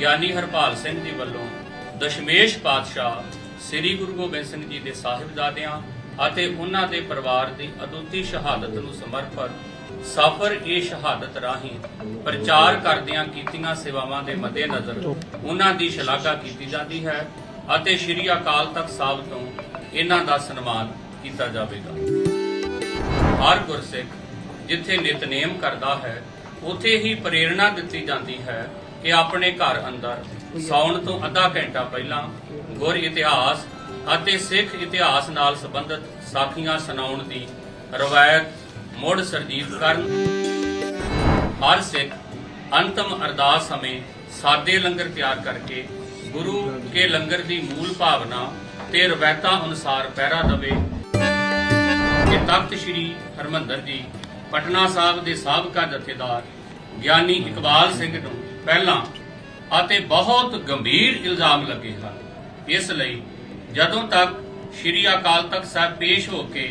ਗਿਆਨੀ ਹਰਪਾਲ ਸਿੰਘ ਜੀ ਵੱਲੋਂ ਦਸ਼ਮੇਸ਼ ਪਾਤਸ਼ਾਹ ਸ੍ਰੀ ਗੁਰੂ ਗੋਬਿੰਦ ਸਿੰਘ ਜੀ ਦੇ ਸਾਹਿਬਜ਼ਾਦਿਆਂ ਅਤੇ ਉਹਨਾਂ ਦੇ ਪਰਿਵਾਰ ਦੀ ਅਦੁੱਤੀ ਸ਼ਹਾਦਤ ਨੂੰ ਸਮਰਪਿਤ ਸਫਰ ਇਹ ਸ਼ਹਾਦਤ ਰਾਹੀਂ ਪ੍ਰਚਾਰ ਕਰਦਿਆਂ ਕੀਤੀਆਂ ਸੇਵਾਵਾਂ ਦੇ ਮੱਦੇਨਜ਼ਰ ਉਹਨਾਂ ਦੀ ਸ਼ਲਾਘਾ ਕੀਤੀ ਜਾਂਦੀ ਹੈ ਅਤੇ ਸ੍ਰੀ ਅਕਾਲ ਤਖਤ ਸਾਹਿਬ ਤੋਂ ਇਹਨਾਂ ਦਾ ਸਨਮਾਨ ਕੀਤਾ ਜਾਵੇਗਾ। ਹਰ ਗੁਰਸਿੱਖ ਜਿੱਥੇ ਨਿਤਨੇਮ ਕਰਦਾ ਹੈ, ਉਥੇ ਹੀ ਪ੍ਰੇਰਣਾ ਦਿੱਤੀ ਜਾਂਦੀ ਹੈ ਕਿ ਆਪਣੇ ਘਰ ਅੰਦਰ ਸੌਣ ਤੋਂ ਅੱਧਾ ਘੰਟਾ ਪਹਿਲਾਂ ਗੁਰ ਇਤਿਹਾਸ ਅਤੇ ਸਿੱਖ ਇਤਿਹਾਸ ਨਾਲ ਸੰਬੰਧਿਤ ਸਾਖੀਆਂ ਸੁਣਾਉਣ ਦੀ ਰਵਾਇਤ ਮੁੜ ਸਰਜੀਤ ਕਰਨ। ਹਰ ਸਿੱਖ ਅੰਤਮ ਅਰਦਾਸ ਸਮੇਂ ਸਾਦੇ ਲੰਗਰ ਤਿਆਰ ਕਰਕੇ ਗੁਰੂ ਕੇ ਲੰਗਰ ਦੀ ਮੂਲ ਭਾਵਨਾ ਤੇ ਰਵਾਇਤਾਂ ਅਨੁਸਾਰ ਪਹਿਰਾ ਦੇਵੇ। ਕਿ ਤਖਤ ਸ੍ਰੀ ਹਰਮੰਦਰ ਜੀ, ਪਟਨਾ ਸਾਹਿਬ ਦੇ ਸਾਬਕਾ ਜਥੇਦਾਰ ਗਿਆਨੀ ਇਕਬਾਲ ਸਿੰਘ ਨੂੰ ਪਹਿਲਾਂ ਅਤੇ ਬਹੁਤ ਗੰਭੀਰ ਇਲਜ਼ਾਮ ਲੱਗੇ ਹਨ। ਇਸ ਲਈ ਜਦੋਂ ਤੱਕ ਸ੍ਰੀ ਅਕਾਲ ਤਖਤ ਸਾਹਿਬ ਪੇਸ਼ ਹੋ ਕੇ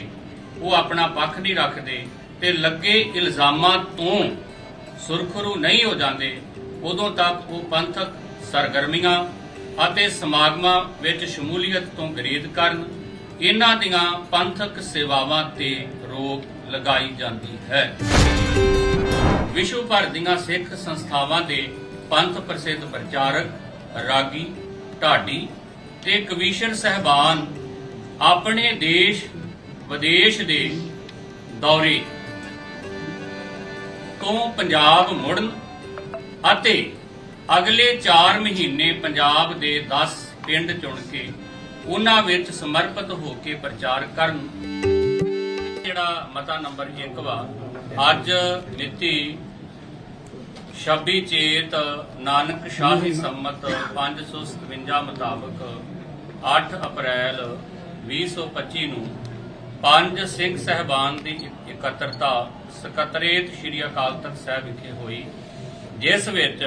ਉਹ ਆਪਣਾ ਪੱਖ ਨਹੀਂ ਰੱਖਦੇ ਤੇ ਲੱਗੇ ਇਲਜ਼ਾਮਾਂ ਤੋਂ ਸੁਰਖਰੂ ਨਹੀਂ ਹੋ ਜਾਂਦੇ, ਉਦੋਂ ਤੱਕ ਉਹ ਪੰਥਕ ਸਰਗਰਮੀਆਂ ਅਤੇ ਸਮਾਗਮਾਂ ਵਿੱਚ ਸ਼ਮੂਲੀਅਤ ਤੋਂ ਗਰੇਦ ਕਰਨ, ਇਹਨਾਂ ਦੀਆਂ ਪੰਥਕ ਸੇਵਾਵਾਂ ਤੇ ਰੋਕ ਲਗਾਈ ਜਾਂਦੀ ਹੈ। ਵਿਸ਼ਵ ਭਰ ਦੀਆਂ ਸਿੱਖ ਸੰਸਥਾਵਾਂ ਦੇ ਪੰਥ ਪ੍ਰਸਿੱਧ ਪ੍ਰਚਾਰਕ ਰਾਗੀ ਢਾਡੀ ਤੇ ਕਵੀਸ਼ਨ ਸਹਿਬਾਨ ਆਪਣੇ ਦੇਸ਼, ਵਿਦੇਸ਼ ਦੇ ਦੌਰੇ ਤੋਂ ਪੰਜਾਬ ਮੁੜਨ ਅਤੇ ਅਗਲੇ 4 ਮਹੀਨੇ ਪੰਜਾਬ ਦੇ 10 ਪਿੰਡ ਚੁਣ ਕੇ ਉਹਨਾਂ ਵਿੱਚ ਸਮਰਪਿਤ ਹੋ ਕੇ ਪ੍ਰਚਾਰ ਕਰਨ। ਜਿਹੜਾ ਮਤਾ ਨੰਬਰ 1 ਵਾ, ਅੱਜ ਮਿਤੀ 26 ਚੇਤ ਨਾਨਕ ਸ਼ਾਹੀ ਸੰਮਤ 557 ਮੁਤਾਬਕ 8 ਅਪ੍ਰੈਲ 2025 ਨੂੰ ਪੰਜ ਸਿੰਘ ਸਹਿਬਾਨ ਦੀ ਇਕੱਤਰਤਾ ਸਕੱਤਰੇਤ ਸ੍ਰੀ ਅਕਾਲ ਤਖਤ ਸਾਹਿਬ ਵਿਖੇ ਹੋਈ, ਜਿਸ ਵਿੱਚ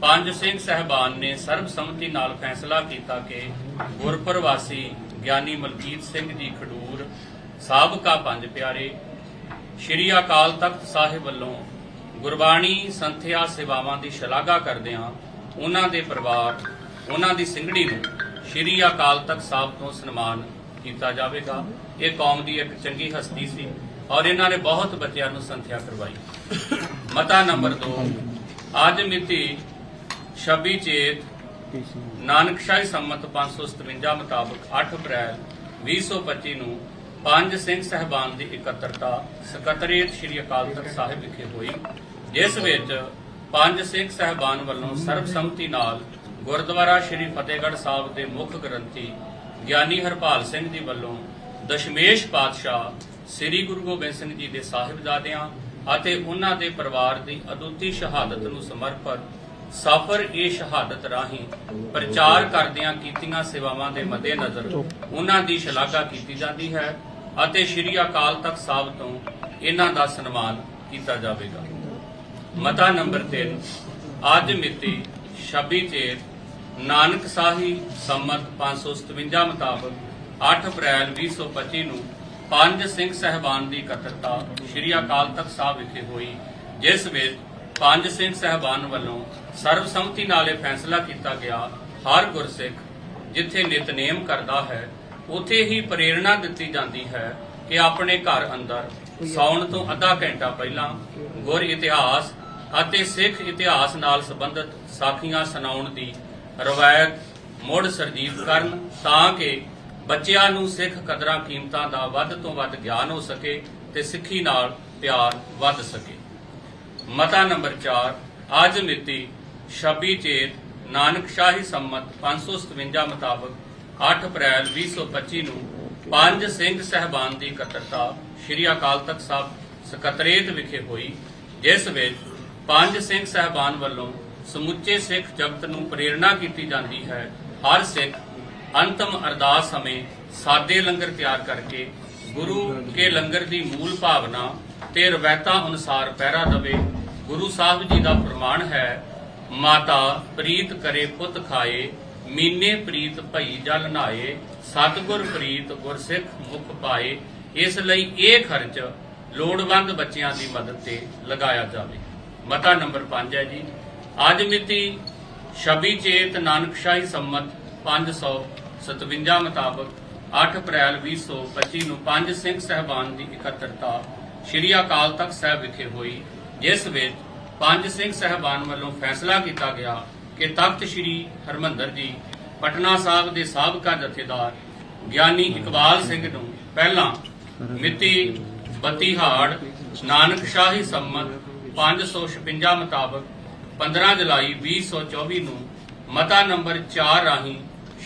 ਪੰਜ ਸਿੰਘ ਸਹਿਬਾਨ ਨੇ ਸਰਬਸੰਮਤੀ ਨਾਲ ਫੈਸਲਾ ਕੀਤਾ ਕਿ ਗੁਰਪ੍ਰਵਾਸੀ ਗਿਆਨੀ ਮਲਕੀਤ ਸਿੰਘ ਜੀ ਖਡੂਰ ਸਾਬਕਾ ਪੰਜ ਪਿਆਰੇ ਸ਼੍ਰੀ ਅਕਾਲ ਤਖਤ ਸਾਹਿਬ ਵੱਲੋਂ ਗੁਰਬਾਣੀ ਸੰਥਿਆ ਸੇਵਾਵਾਂ ਦੀ ਸ਼ਲਾਘਾ ਕਰਦਿਆਂ ਉਹਨਾਂ ਦੇ ਪਰਿਵਾਰ, ਉਹਨਾਂ ਦੀ ਸਿੰਘੜੀ ਨੂੰ ਸ਼੍ਰੀ ਅਕਾਲ ਤਖਤ ਸਾਹਿਬ ਤੋਂ ਸਨਮਾਨ ਕੀਤਾ ਜਾਵੇਗਾ। ਇਹ ਕੌਮ ਦੀ ਇੱਕ ਚੰਗੀ ਹਸਤੀ ਸੀ ਔਰ ਇਹਨਾਂ ਨੇ ਬਹੁਤ ਬੱਚਿਆਂ ਨੂੰ ਸੰਥਿਆ ਕਰਵਾਈ। ਮਤਾ ਨੰਬਰ 2 ਅੱਜ ਮਿਤੀ 26 ਚੇਤ ਨਾਨਕਸ਼ਾਹੀ ਸੰਮਤ 557 ਮੁਤਾਬਕ 8 ਅਪ੍ਰੈਲ 2025 ਨੂੰ ਪੰਜ ਸਿੰਘ ਸਹਿਬਾਨ ਦੀ ਇਕੱਤਰਤਾ ਸਕੱਤਰੇਤ ਸ੍ਰੀ ਅਕਾਲ ਤਖਤ ਸਾਹਿਬ ਵਿਖੇ ਹੋਈ। ਜਿਸ ਵਿੱਚ ਪੰਜ ਸਿੰਘ ਸਹਿਬਾਨ ਵੱਲੋਂ ਸਰਬਸੰਮਤੀ ਨਾਲ ਗੁਰਦੁਆਰਾ ਸ੍ਰੀ ਫਤਿਹਗੜ੍ਹ ਸਾਹਿਬ ਦੇ ਮੁੱਖ ਗ੍ਰੰਥੀ ਗਿਆਨੀ ਹਰਪਾਲ ਸਿੰਘ ਜੀ ਵੱਲੋਂ ਦਸ਼ਮੇਸ਼ ਪਾਤਸ਼ਾਹ ਸ੍ਰੀ ਗੁਰੂ ਗੋਬਿੰਦ ਸਿੰਘ ਜੀ ਦੇ ਸਾਹਿਬਜ਼ਾਦਿਆਂ ਅਤੇ ਉਹਨਾਂ ਦੇ ਪਰਿਵਾਰ ਦੀ ਅਦੁੱਤੀ ਸ਼ਹਾਦਤ ਨੂੰ ਸਮਰਪਿਤ ਸਫਰ ਇਹ ਸ਼ਹਾਦਤ ਰਾਹੀਂ ਪ੍ਰਚਾਰ ਕਰਦਿਆਂ ਕੀਤੀਆਂ ਸੇਵਾਵਾਂ ਦੇ ਮੱਦੇਨਜ਼ਰ ਉਹਨਾਂ ਦੀ ਸ਼ਲਾਘਾ ਕੀਤੀ ਜਾਂਦੀ ਹੈ। ਅਤੇ ਸ੍ਰੀ ਅਕਾਲ ਤਖਤ ਸਾਹਿਬ ਤੋਂ ਇਹਨਾਂ ਦਾ ਸਨਮਾਨ ਕੀਤਾ ਜਾਵੇਗਾ। ਮਤਾ ਨੰਬਰ 3 ਅੱਜ ਮਿਤੀ 26 ਚੇਤ ਨਾਨਕ ਸਾਹੀ ਸੰਮਤ 557 ਮੁਤਾਬਕ 8 ਅਪ੍ਰੈਲ 2025 ਨੂੰ ਪੰਜ ਸਿੰਘ ਸਹਿਬਾਨ ਦੀ ਇਕੱਤਰਤਾ ਸ੍ਰੀ ਅਕਾਲ ਤਖਤ ਸਾਹਿਬ ਵਿਖੇ ਹੋਈ, ਜਿਸ ਵਿੱਚ ਪੰਜ ਸਿੰਘ ਸਹਿਬਾਨ ਵੱਲੋਂ ਸਰਬਸੰਮਤੀ ਨਾਲ ਇਹ ਫੈਸਲਾ ਕੀਤਾ ਗਿਆ ਹਰ ਗੁਰਸਿੱਖ, ਜਿੱਥੇ ਨਿਤਨੇਮ ਕਰਦਾ ਹੈ ਉਥੇ ਹੀ ਪ੍ਰੇਰਣਾ ਦਿੱਤੀ ਜਾਂਦੀ ਹੈ ਕਿ ਆਪਣੇ ਘਰ ਅੰਦਰ ਸੌਣ ਤੋਂ ਅੱਧਾ ਘੰਟਾ ਪਹਿਲਾਂ ਗੁਰ ਇਤਿਹਾਸ ਅਤੇ ਸਿੱਖ ਇਤਿਹਾਸ ਨਾਲ ਸੰਬੰਧਿਤ ਸਾਖੀਆਂ ਸੁਣਾਉਣ ਦੀ ਰਵਾਇਤ ਮੁੜ ਸਰਜੀਤ ਕਰਨ ਤਾਂ ਕਿ ਬੱਚਿਆਂ ਨੂੰ ਸਿੱਖ ਕਦਰਾਂ ਕੀਮਤਾਂ ਦਾ ਵੱਧ ਤੋਂ ਵੱਧ ਗਿਆਨ ਹੋ ਸਕੇ ਤੇ ਸਿੱਖੀ ਨਾਲ ਪਿਆਰ ਵੱਧ ਸਕੇ। ਮਤਾ ਨੰਬਰ 4 ਅੱਜ ਮਿਤੀ 26 ਚੇਤ ਨਾਨਕ ਸ਼ਾਹੀ ਸੰਮਤ 557 ਮੁਤਾਬਕ 8 ਅਪ੍ਰੈਲ 2025 ਨੂੰ ਪੰਜ ਸਿੰਘ ਸਹਿਬਾਨ ਦੀ ਇਕੱਤਰਤਾ ਸ੍ਰੀ ਅਕਾਲ ਤਖਤ ਸਾਹਿਬ ਸਕੱਤਰੇਤ ਵਿਖੇ ਹੋਈ, ਜਿਸ ਵਿੱਚ ਪੰਜ ਸਿੰਘ ਸਹਿਬਾਨ ਵੱਲੋਂ ਸਮੁੱਚੇ ਸਿੱਖ ਜਗਤ ਨੂੰ ਪ੍ਰੇਰਣਾ ਕੀਤੀ ਜਾਂਦੀ ਹੈ। ਹਰ ਸਿੱਖ ਅੰਤਮ ਅਰਦਾਸ ਸਮੇਂ ਸਾਦੇ ਲੰਗਰ ਤਿਆਰ ਕਰਕੇ ਗੁਰੂ ਕੇ ਲੰਗਰ ਦੀ ਮੂਲ ਭਾਵਨਾ ਤੇ ਰਵਾਇਤਾਂ ਅਨੁਸਾਰ ਪਹਿਰਾ ਦੇਵੇ। ਗੁਰੂ ਸਾਹਿਬ ਜੀ ਦਾ ਪ੍ਰਮਾਣ ਹੈ, ਮਾਤਾ, ਪ੍ਰੀਤ ਕਰੇ ਪੁੱਤ ਖਾਏ ਮੀਨੇ ਪ੍ਰੀਤ ਭਈ ਜਲ ਨਾਏ, ਸਤਿਗੁਰ ਪ੍ਰੀਤ ਗੁਰਸਿੱਖ ਮੁਖ ਪਾਏ, ਇਸ ਲਈ ਇਹ ਖਰਚ ਲੋੜਵੰਦ ਬੱਚਿਆਂ ਦੀ ਮਦਦ ਤੇ ਲਗਾਇਆ ਜਾਵੇ। ਮਤਾ ਨੰਬਰ 5 ਹੈ ਜੀ। ਅੱਜ ਮਿਤੀ ਛਬੀ ਚੇਤ ਨਾਨਕਸ਼ਾਹੀ ਸੰਮਤ 557 ਮੁਤਾਬਕ 8 ਅਪ੍ਰੈਲ 2025 ਨੂੰ ਪੰਜ ਸਿੰਘ ਸਹਿਬਾਨ ਦੀ ਇਕੱਤਰਤਾ ਸ੍ਰੀ ਅਕਾਲ ਤਖਤ ਸਾਹਿਬ ਵਿਖੇ ਹੋਈ, ਜਿਸ ਵਿੱਚ ਪੰਜ ਸਿੰਘ ਸਹਿਬਾਨ ਵੱਲੋਂ ਫੈਸਲਾ ਕੀਤਾ ਗਿਆ ਕਿ ਤਖਤ ਸ੍ਰੀ ਹਰਮੰਦਰ ਜੀ, ਪਟਨਾ ਸਾਹਿਬ ਦੇ ਸਾਬਕਾ ਜਥੇਦਾਰ ਗਿਆਨੀ ਇਕਬਾਲ ਸਿੰਘ ਨੂੰ ਪਹਿਲਾਂ ਮਿਤੀ 32 ਹਾੜ ਨਾਨਕ ਸ਼ਾਹੀ ਸੰਮਤ 556 ਮੁਤਾਬਕ 15 ਜੁਲਾਈ 2024 ਨੂੰ ਮਤਾ ਨੰਬਰ 4 ਰਾਹੀਂ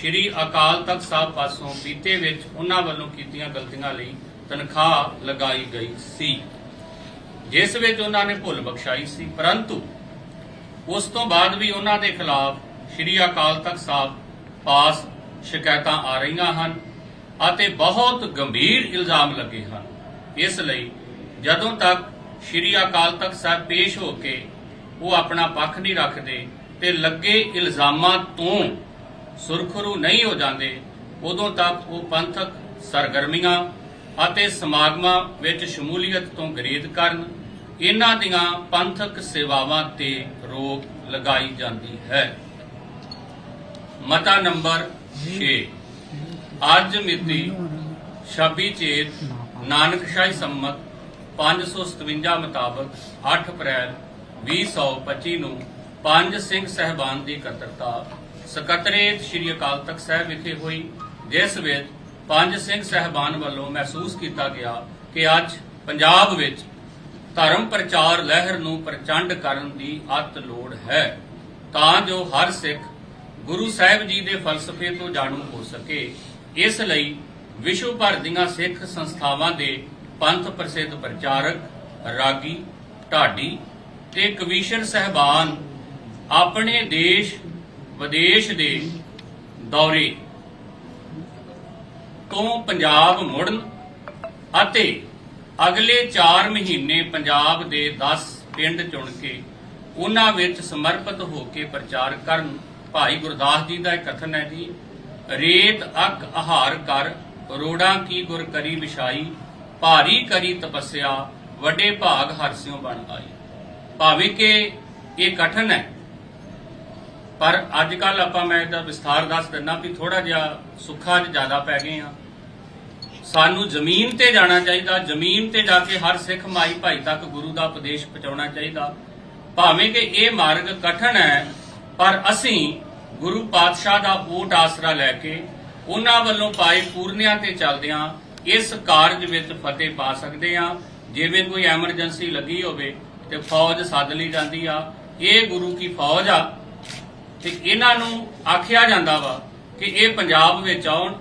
ਸ਼੍ਰੀ ਅਕਾਲ ਤਖਤ ਸਾਹਿਬ ਪਾਸੋਂ ਬੀਤੇ ਵਿੱਚ ਉਹਨਾਂ ਵੱਲੋਂ ਕੀਤੀਆਂ ਗਲਤੀਆਂ ਲਈ ਤਨਖਾਹ ਲਗਾਈ ਗਈ ਸੀ। ਜਿਸ ਵਿੱਚ ਉਹਨਾਂ ਨੇ ਭੁੱਲ ਬਖਸ਼ਾਈ ਸੀ, ਪਰੰਤੂ ਉਸ ਤੋਂ ਬਾਅਦ ਵੀ ਉਹਨਾਂ ਦੇ ਖਿਲਾਫ ਸ਼੍ਰੀ ਅਕਾਲ ਤਖਤ ਸਾਹਿਬ ਪਾਸ ਸ਼ਿਕਾਇਤਾਂ ਆ ਰਹੀਆਂ ਹਨ ਅਤੇ ਬਹੁਤ ਗੰਭੀਰ ਇਲਜ਼ਾਮ ਲੱਗੇ ਹਨ। ਇਸ ਲਈ ਜਦੋਂ ਤੱਕ ਸ਼੍ਰੀ ਅਕਾਲ ਤਖਤ ਸਾਹਿਬ ਪੇਸ਼ ਹੋ ਕੇ ਉਹ ਆਪਣਾ ਪੱਖ ਨਹੀਂ ਰੱਖਦੇ ਤੇ ਲੱਗੇ ਇਲਜ਼ਾਮਾਂ ਤੋਂ ਸੁਰਖਰੂ ਨਹੀਂ ਹੋ ਜਾਂਦੇ, ਉਦੋਂ ਤੱਕ ਉਹ ਪੰਥਕ ਸਰਗਰਮੀਆਂ ਅਤੇ ਸਮਾਗਮਾਂ ਵਿੱਚ ਸ਼ਮੂਲੀਅਤ ਤੋਂ ਗਰੇਜ਼ ਕਰਨ ਇਹਨਾਂ ਦੀਆਂ ਪੰਥਕ ਸੇਵਾਵਾਂ ਤੇ ਰੋਕ ਲਗਾਈ ਜਾਂਦੀ ਹੈ। ਮਤਾ ਨੰਬਰ 6 ਅੱਜ ਮਿਤੀ 26 ਚੇਤ ਨਾਨਕਸ਼ਾਹੀ ਸੰਮਤ 557 ਮੁਤਾਬਕ 8 ਅਪ੍ਰੈਲ 2025 ਨੂੰ ਪੰਜ ਸਿੰਘ ਸਹਿਬਾਨ ਦੀ ਇਕੱਤਰਤਾ ਸਕੱਤਰੇਤ ਸ੍ਰੀ ਅਕਾਲ ਤਖਤ ਸਾਹਿਬ ਵਿਖੇ ਹੋਈ। ਜਿਸ ਵਿੱਚ ਪੰਜ ਸਿੰਘ ਸਹਿਬਾਨ ਵੱਲੋਂ ਮਹਿਸੂਸ ਕੀਤਾ ਗਿਆ ਕਿ ਅੱਜ ਪੰਜਾਬ ਵਿੱਚ ਧਰਮ ਪ੍ਰਚਾਰ ਲਹਿਰ ਨੂੰ ਪ੍ਰਚੰਡ ਕਰਨ ਦੀ ਅਤ ਲੋੜ ਹੈ। ਤਾਂ ਜੋ ਹਰ ਸਿੱਖ ਗੁਰੂ ਸਾਹਿਬ ਜੀ ਦੇ ਫਲਸਫੇ ਤੋਂ ਜਾਣੂ ਹੋ ਸਕੇ। ਇਸ ਲਈ ਵਿਸ਼ਵ ਭਰ ਦੀਆਂ ਸਿੱਖ ਸੰਸਥਾਵਾਂ ਦੇ ਪੰਥ ਪ੍ਰਸਿੱਧ ਪ੍ਰਚਾਰਕ ਰਾਗੀ, ਢਾਡੀ ਤੇ ਕਵੀਸ਼ਰ ਸਹਿਬਾਨ ਆਪਣੇ ਦੇਸ਼, ਵਿਦੇਸ਼ ਦੇ ਦੌਰੇ ਤੋਂ ਪੰਜਾਬ ਮੁੜਨ ਅਤੇ ਅਗਲੇ 4 ਮਹੀਨੇ ਪੰਜਾਬ ਦੇ 10 ਪਿੰਡ ਚੁਣ ਕੇ ਉਹਨਾਂ ਵਿੱਚ ਸਮਰਪਿਤ ਹੋ ਕੇ ਪ੍ਰਚਾਰ ਕਰਨ। ਭਾਈ ਗੁਰਦਾਸ ਜੀ ਦਾ ਇੱਕ ਕਥਨ ਹੈ ਜੀ, ਰੇਤ ਅਕ ਆਹਾਰ ਕਰ, ਰੋੜਾਂ ਕੀ ਗੁਰ ਕਰੀ ਵਿਛਾਈ, ਭਾਰੀ ਕਰੀ ਤਪੱਸਿਆ, ਵੱਡੇ ਭਾਗ ਹਰਸਿਓ ਬਣ ਆਈ। ਭਾਵੇਂ ਕਿ ਇਹ ਕਠਨ ਹੈ, ਪਰ ਅੱਜ ਕੱਲ ਆਪਾਂ ਮੈਂ ਇਹਦਾ ਵਿਸਥਾਰ ਦੱਸ ਦਿੰਦਾ ਵੀ ਥੋੜਾ ਜਿਹਾ ਸੁੱਖਾ ਜਿਹਾ ਜ਼ਿਆਦਾ ਪੈ ਗਏ ਆ ਸਾਨੂੰ ਜ਼ਮੀਨ ਤੇ ਜਾਣਾ ਚਾਹੀਦਾ, ਜ਼ਮੀਨ ਤੇ ਜਾ ਕੇ ਹਰ ਸਿੱਖ ਮਾਈ ਭਾਈ ਤੱਕ ਗੁਰੂ ਦਾ ਉਪਦੇਸ਼ ਪਹੁੰਚਾਉਣਾ ਚਾਹੀਦਾ। ਭਾਵੇਂ ਕਿ ਇਹ ਮਾਰਗ ਕਠਨ ਹੈ, ਪਰ ਅਸੀਂ ਗੁਰੂ ਪਾਤਸ਼ਾਹ ਦਾ ਓਟ ਆਸਰਾ ਲੈ ਕੇ ਉਹਨਾਂ ਵੱਲੋਂ ਪਾਏ ਪੂਰਨਿਆਂ ਤੇ ਚੱਲਦਿਆਂ ਇਸ ਕਾਰਜ ਵਿੱਚ ਫਤਿਹ ਪਾ ਸਕਦੇ ਹਾਂ। ਜਿਵੇਂ ਕੋਈ ਐਮਰਜੈਂਸੀ ਲੱਗੀ ਹੋਵੇ ਤੇ ਫੌਜ ਸੱਦ ਲਈ ਜਾਂਦੀ ਆ। ਇਹ ਗੁਰੂ ਕੀ ਫੌਜ ਆ? ਤੇ ਇਹਨਾਂ ਨੂੰ ਆਖਿਆ ਜਾਂਦਾ ਵਾ ਕਿ ਇਹ ਪੰਜਾਬ ਵਿੱਚ ਆਉਣ।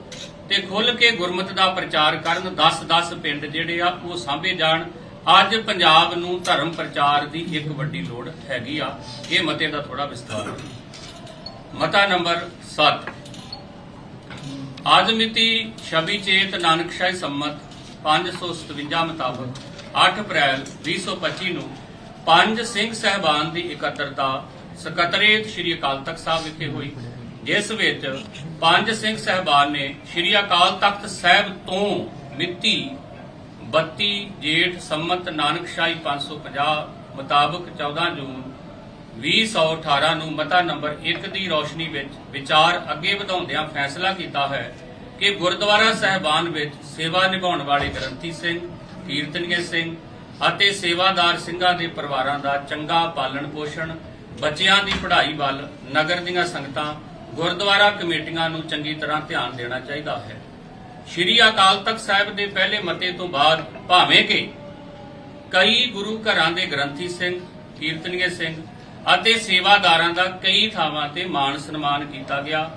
ਤੇ ਖੁੱਲ ਕੇ ਗੁਰਮਤ ਦਾ ਪ੍ਰਚਾਰ ਕਰਨ 10-10 ਪਿੰਡ ਜਿਹੜੇ ਆ ਉਹ ਸਾਂਭੇ ਜਾਣ। ਅੱਜ ਪੰਜਾਬ ਨੂੰ ਧਰਮ ਪ੍ਰਚਾਰ ਦੀ ਇੱਕ ਵੱਡੀ ਲੋੜ ਹੈਗੀ ਆ। ਇਹ ਮਤੇ ਦਾ ਥੋੜਾ ਵਿਸਤਾਰ ਮਤਾ ਨੰਬਰ 7 ਅੱਜ ਮਿਤੀ 26 ਚੇਤ ਨਾਨਕਸ਼ਾਹੀ ਸੰਮਤ 557 ਮੁਤਾਬਕ 8 ਅਪ੍ਰੈਲ 2025 ਨੂੰ ਪੰਜ ਸਿੰਘ ਸਹਿਬਾਨ ਦੀ ਇਕੱਤਰਤਾ ਸਕੱਤਰੇਤ ਸ੍ਰੀ ਅਕਾਲ ਤਖਤ ਸਾਹਿਬ ਵਿਖੇ ਹੋਈ। ਜਿਸ ਵਿੱਚ ਪੰਜ ਸਿੰਘ ਸਹਿਬਾਨ ਨੇ ਸ੍ਰੀ ਅਕਾਲ ਤਖਤ ਸਾਹਿਬ ਤੋਂ ਮਿਤੀ 32 ਜੇਠ ਸੰਮਤ ਨਾਨਕਸ਼ਾਹੀ 550 ਮੁਤਾਬਕ 14 ਜੂਨ 2018 ਨੂੰ ਮਤਾ ਨੰਬਰ 1 ਦੀ ਰੋਸ਼ਨੀ ਵਿੱਚ ਵਿਚਾਰ ਅੱਗੇ ਵਧਾਉਂਦਿਆਂ ਫੈਸਲਾ ਕੀਤਾ ਹੈ ਕਿ ਗੁਰਦੁਆਰਾ ਸਹਿਬਾਨ ਵਿੱਚ ਸੇਵਾ ਨਿਭਾਉਣ ਵਾਲੇ ਗ੍ਰੰਥੀ ਸਿੰਘ, ਕੀਰਤਨੀਏ ਸਿੰਘ ਅਤੇ ਸੇਵਾਦਾਰ ਸਿੰਘਾਂ ਦੇ ਪਰਿਵਾਰਾਂ ਦਾ ਚੰਗਾ ਪਾਲਣ ਪੋਸ਼ਣ, ਬੱਚਿਆਂ ਦੀ ਪੜ੍ਹਾਈ ਵੱਲ ਨਗਰ ਦੀਆਂ ਸੰਗਤਾਂ ਗੁਰਦੁਆਰਾ ਕਮੇਟੀਆਂ ਨੂੰ ਚੰਗੀ ਤਰ੍ਹਾਂ ਧਿਆਨ ਦੇਣਾ ਚਾਹੀਦਾ ਹੈ। ਸ਼੍ਰੀ ਅਕਾਲ ਤਖਤ ਸਾਹਿਬ ਦੇ ਪਹਿਲੇ ਮਤੇ ਤੋਂ ਬਾਅਦ ਭਾਵੇਂ ਕਿ ਕਈ ਗੁਰੂ ਘਰਾਂ ਦੇ ਗ੍ਰੰਥੀ ਸਿੰਘ, ਕੀਰਤਨੀਏ ਸਿੰਘ ਅਤੇ ਸੇਵਾਦਾਰਾਂ ਦਾ ਕਈ ਥਾਵਾਂ ਤੇ ਮਾਣ ਸਨਮਾਨ ਕੀਤਾ ਗਿਆ।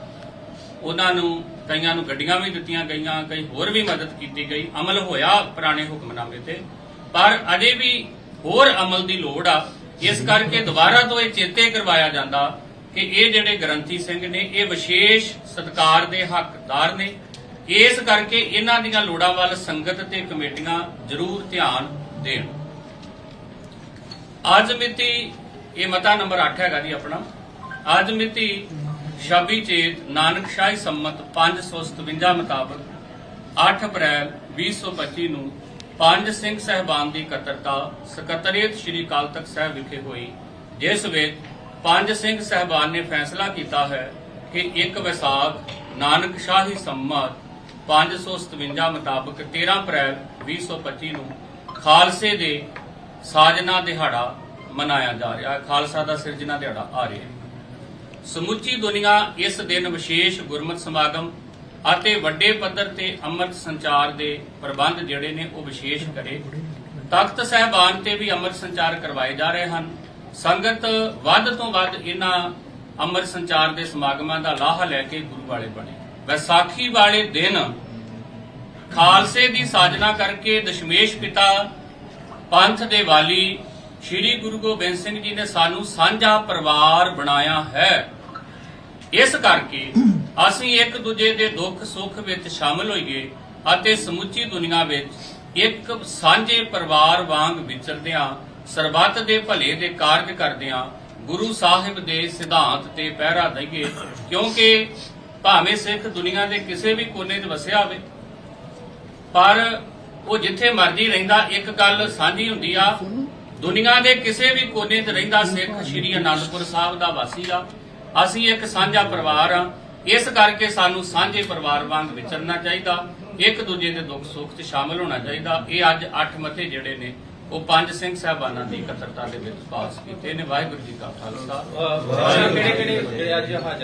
ਉਹਨਾਂ ਨੂੰ ਕਈਆਂ ਨੂੰ ਗੱਡੀਆਂ ਵੀ ਦਿੱਤੀਆਂ ਗਈਆਂ, ਕਈ ਹੋਰ ਵੀ ਮਦਦ ਕੀਤੀ ਗਈ। ਅਮਲ ਹੋਇਆ ਪੁਰਾਣੇ ਹੁਕਮਨਾਮੇ ਤੇ। ਪਰ ਅਜੇ ਵੀ ਹੋਰ ਅਮਲ ਦੀ ਲੋੜ ਆ। ਇਸ ਕਰਕੇ ਦੁਬਾਰਾ ਤੋਂ ਇਹ ਚੇਤੇ ਕਰਵਾਇਆ ਜਾਂਦਾ ਕਿ ਇਹ ਜਿਹੜੇ ਗ੍ਰੰਥੀ ਸਿੰਘ ਨੇ, ਇਹ ਵਿਸ਼ੇਸ਼ ਸਤਕਾਰ ਦੇ ਹੱਕਦਾਰ ਨੇ। ਇਸ ਕਰਕੇ ਇਹਨਾਂ ਦੀਆਂ ਲੋੜਾਂ ਵੱਲ ਸੰਗਤ ਤੇ ਕਮੇਟੀਆਂ ਜ਼ਰੂਰ ਧਿਆਨ ਦੇਣ। ਅੱਜ ਮਿਤੀ ਇਹ ਮਤਾ ਨੰਬਰ 8 ਹੈਗਾ ਜੀ ਆਪਣਾ। ਅੱਜ ਮਿਤੀ 26 ਚੇਤ ਨਾਨਕਸ਼ਾਹੀ ਸੰਮਤ 557 ਮੁਤਾਬਕ 8 ਅਪ੍ਰੈਲ 2025 ਨੂੰ ਪੰਜ ਸਿੰਘ ਸਹਿਬਾਨ ਦੀ ਇਕੱਤਰਤਾ, ਸਕੱਤਰੇਤ ਸ੍ਰੀ ਅਕਾਲ ਤਖਤ ਸਾਹਿਬ ਵਿਖੇ ਹੋਈ, ਜਿਸ ਵਿੱਚ ਪੰਜ ਸਿੰਘ ਸਹਿਬਾਨ ਨੇ ਫੈਸਲਾ ਕੀਤਾ ਹੈ ਕਿ 1 ਵਿਸਾਖ ਨਾਨਕ ਸ਼ਾਹੀ ਸੰਮਤ 557 ਮੁਤਾਬਕ 13 ਅਪ੍ਰੈਲ 2025 ਨੂੰ ਖਾਲਸੇ ਦੇ ਸਾਜਨਾ ਦਿਹਾੜਾ ਮਨਾਇਆ ਜਾ ਰਿਹਾ ਹੈ। ਖਾਲਸਾ ਦਾ ਸਿਰਜਣਾ ਦਿਹਾੜਾ ਆ ਰਿਹਾ ਹੈ। ਸਮੁੱਚੀ ਦੁਨੀਆ ਇਸ ਦਿਨ ਵਿਸ਼ੇਸ਼ ਗੁਰਮਤਿ ਸਮਾਗਮ ਅਤੇ ਵੱਡੇ ਪੱਧਰ ਤੇ ਅੰਮ੍ਰਿਤ ਸੰਚਾਰ ਦੇ ਪ੍ਰਬੰਧ ਜਿਹੜੇ ਨੇ ਉਹ ਵਿਸ਼ੇਸ਼ ਕਰੇ। ਤਖਤ ਸਹਿਬਾਨ ਤੇ ਵੀ ਅੰਮ੍ਰਿਤ ਸੰਚਾਰ ਕਰਵਾਏ ਜਾ ਰਹੇ ਹਨ। ਸੰਗਤ ਵੱਧ ਤੋਂ ਵੱਧ ਇਹਨਾਂ ਅਮਰ ਸੰਚਾਰ ਦੇ ਸਮਾਗਮਾਂ ਦਾ ਲਾਹਾ ਲੈ ਕੇ ਗੁਰੂ ਵਾਲੇ ਬਣੇ। ਵਿਸਾਖੀ ਵਾਲੇ ਦਿਨ ਖਾਲਸੇ ਦੀ ਸਾਜਨਾ ਕਰਕੇ ਦਸ਼ਮੇਸ਼ ਪਿਤਾ ਪੰਥ ਦੇ ਵਾਲੀ ਸ੍ਰੀ ਗੁਰੂ ਗੋਬਿੰਦ ਸਿੰਘ ਜੀ ਨੇ ਸਾਨੂੰ ਸਾਂਝਾ ਪਰਿਵਾਰ ਬਣਾਇਆ ਹੈ। ਇਸ ਕਰਕੇ ਅਸੀਂ ਇੱਕ ਦੂਜੇ ਦੇ ਦੁੱਖ ਸੁੱਖ ਵਿੱਚ ਸ਼ਾਮਲ ਹੋਈਏ ਅਤੇ ਸਮੁੱਚੀ ਦੁਨੀਆ ਵਿੱਚ ਇੱਕ ਸਾਂਝੇ ਪਰਿਵਾਰ ਵਾਂਗ ਵਿਚਰਦਿਆਂ ਸਰਬੱਤ ਦੇ ਭਲੇ ਦੇ ਕਾਰਜ ਕਰਦਿਆਂ ਗੁਰੂ ਸਾਹਿਬ ਦੇ ਸਿਧਾਂਤ ਤੇ ਪਹਿਰਾ ਦਈਏ, ਕਿਉਂਕਿ ਭਾਵੇਂ ਸਿੱਖ ਦੁਨੀਆ ਦੇ ਕਿਸੇ ਵੀ ਕੋਨੇ 'ਚ ਵਸਿਆ ਹੋਵੇ, ਪਰ ਉਹ ਜਿੱਥੇ ਮਰਜ਼ੀ ਰਹਿੰਦਾ, ਇੱਕ ਗੱਲ ਸਾਂਝੀ ਹੁੰਦੀ ਆ, ਦੁਨੀਆ ਦੇ ਕਿਸੇ ਵੀ ਕੋਨੇ 'ਚ ਰਹਿੰਦਾ ਸਿੱਖ ਸ਼੍ਰੀ ਅਨੰਦਪੁਰ ਸਾਹਿਬ ਦਾ ਵਾਸੀ ਆ। ਅਸੀਂ ਇੱਕ ਸਾਂਝਾ ਪਰਿਵਾਰ ਆ। ਇਸ ਕਰਕੇ ਸਾਨੂੰ ਸਾਂਝੇ ਪਰਿਵਾਰ ਵਾਂਗ ਵਿਚਰਨਾ ਚਾਹੀਦਾ, ਇੱਕ ਦੂਜੇ ਦੇ ਦੁੱਖ ਸੁੱਖ 'ਚ ਸ਼ਾਮਲ ਹੋਣਾ ਚਾਹੀਦਾ। ਇਹ ਅੱਜ ਅੱਠ ਮਤੇ ਜਿਹੜੇ ਨੇ ਉਹ ਪੰਜ ਸਿੰਘ ਸਾਹਿਬਾਨਾਂ ਦੀ ਇਕੱਤਰਤਾ ਦੇ ਵਿੱਚ ਪਾਸ ਕੀਤੇ ਨੇ। ਵਾਹਿਗੁਰੂ ਜੀ ਕਾ ਖਾਲਸਾ। ਕਿਹੜੇ ਕਿਹੜੇ ਜਿਹੜੇ ਅੱਜ ਹਾਜ਼ਰ